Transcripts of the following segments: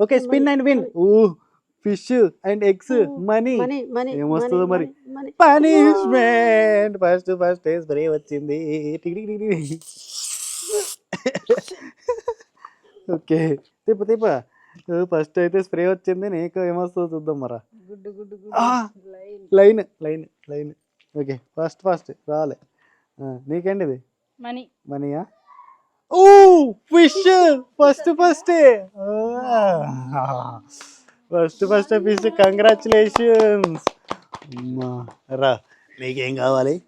Okay spin and win ఊ fish and eggs money ఏమొస్తుందో మరి? Money punishment first first spray వచ్చింది. Okay తిప్పు తిప్ప. ఫస్ట్ అయితే స్ప్రే వచ్చింది. నీకు ఏమొస్తుందో చూద్దాం మరా. Line line line line okay first first రాలే. నీకేంటిది? మనీ మనీయా ఓ fish first first. First first fish congratulations. రా నీకేం కావాలి?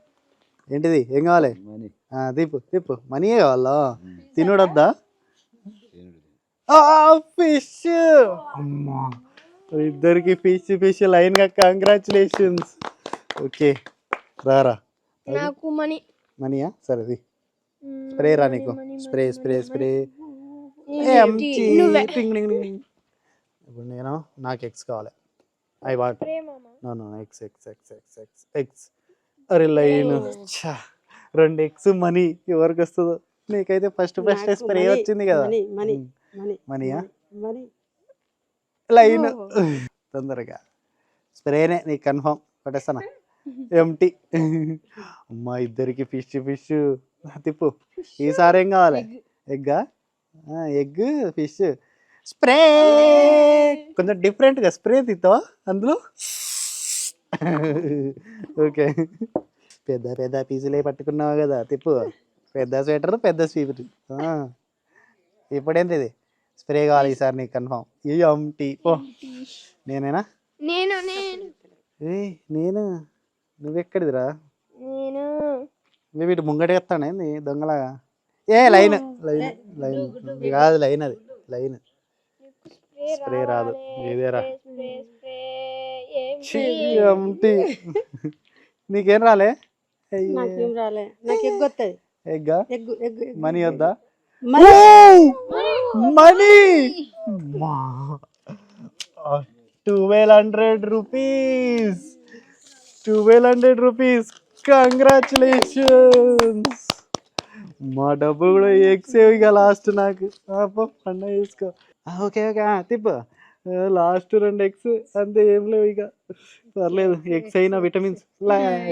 ఏంటిది ఏం కావాలి? ఆ, తిప్పు తిప్పు. మనీయే కావాలా? తినుడొద్దా? ఫిష్. అమ్మా ఇద్దరికి ఫిష్ ఫిష్ లైన్గా కంగ్రాచులేషన్స్. ఓకే రారా. నాకు మనీ. మనీయా? సరే ఇది స్ప్రే రా నీకు స్ప్రే స్ప్రే స్ప్రే ఇప్పుడు నేను నాకు ఎక్స్ కావాలి. I what no no X X X X X X అరే లైన్ రెండు ఎక్స్ మనీ ఎవరికి వస్తుందో? నీకైతే ఫస్ట్ ఫస్ట్ స్ప్రే వచ్చింది కదా. మనీయా మనీ లైన్ తొందరగా. స్ప్రేనే నీకు కన్ఫర్మ్ పట్టేస్తానా? ఎంటీ అమ్మా ఇద్దరికి ఫిష్ ఫిష్ తిప్పు. ఈసారి ఏం కావాలి ఎగ్గా? Egg fish. స్ప్రే! కొంచెం డిఫరెంట్గా స్ప్రే తీస్తావా అందులో? ఓకే. పెద్ద పెద్ద పీసులే పట్టుకున్నావు కదా తిప్పు. పెద్ద స్వెటర్ పెద్ద స్వీపర్ ఇప్పుడేంటి ఇది? స్ప్రే కావాలి ఈసారి నీకు కన్ఫామ్. ఈ ఎంటీ ఓ నేనేనా? నేను నేను. నేను? నువ్వెక్కడిదిరా? నువ్వు ఇటు ముంగట ఎత్తానే నీ దొంగలాగా ఏ లైన్ లైన్ లైన్. ఇది కాదు లైన్ అది లైన్. స్ప్రే రాదు. ఎంటీ. నీకేం రాలే? నాకేం రాలే. నాకు ఎగ్ వస్తుంది ఎగ్గా? ఎగ్ ఎగ్ మనీ వద్దా? Money. Money. Twelve hundred rupees twelve hundred rupees congratulations మా డబ్బు కూడా ఎక్సేవ్ ఇక లాస్ట్ నాకు పండుగ చేసుకో. Okay okay. తిప్పు. లాస్ట్ రెండు ఎగ్స్ అంతే ఏం లేవు ఇక. పర్లేదు ఎగ్స్ అయినా విటమిన్స్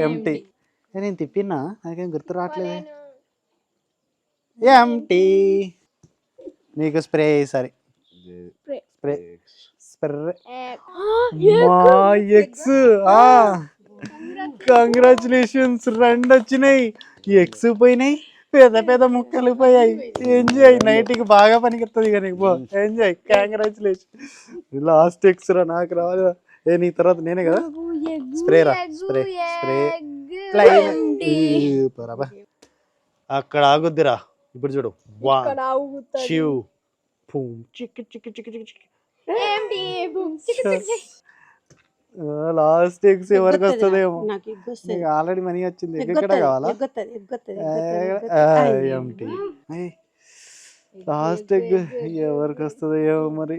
ఎంటీ నేను తిప్పినా? నాకేం గుర్తు రావట్లేదు. ఎంటీ నీకు స్ప్రే సరే. స్ప్రే స్ప్రే ఎక్స్ కంగ్రాచులేషన్స్ రెండు వచ్చినాయి. ఎక్స్ పోయినాయి పెద్ద పెద్ద ముక్కలు పోయాయి. ఎంజాయ్ నైట్కి బాగా పనికిస్తుంది ఇక నీకు పో. ఎంజాయ్ కంగ్రాచులేషన్ లాస్ట్ ఎక్స్ రా నాకు రావాలి ఏ నీ తర్వాత నేనే కదా? స్ప్రే రా స్ప్రే స్ప్రే అక్కడ ఆగుద్దిరా. ఇప్పుడు చూడు. చివ్ పూమ్ చిక్ చిక్ చిక్ చిక్ చిక్ ఎంటీ, బుమ్, చిక్ చిక్ చిక్. లాస్ట్ ఎగ్స్ ఎవరికి వస్తుందేమో నాకు ఆల్రెడీ మనీ వచ్చింది. ఎక్కడ కావాలా? ఏంటి లాస్ట్ ఎగ్ ఎవరికి వస్తుందో ఏమో మరి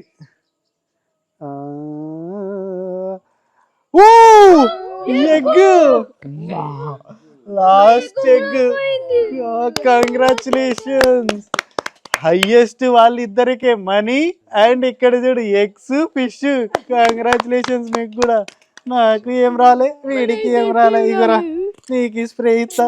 egg. Last egg congratulations highest వాళ్ళిద్దరికే money and ఇక్కడ చూడు ఎగ్స్ ఫిష్. కంగ్రాచులేషన్స్ మీకు కూడా. నాకు ఏం రాలే వీడికి ఏం రాలే. ఇగరా నీకు స్ప్రే ఇస్తా.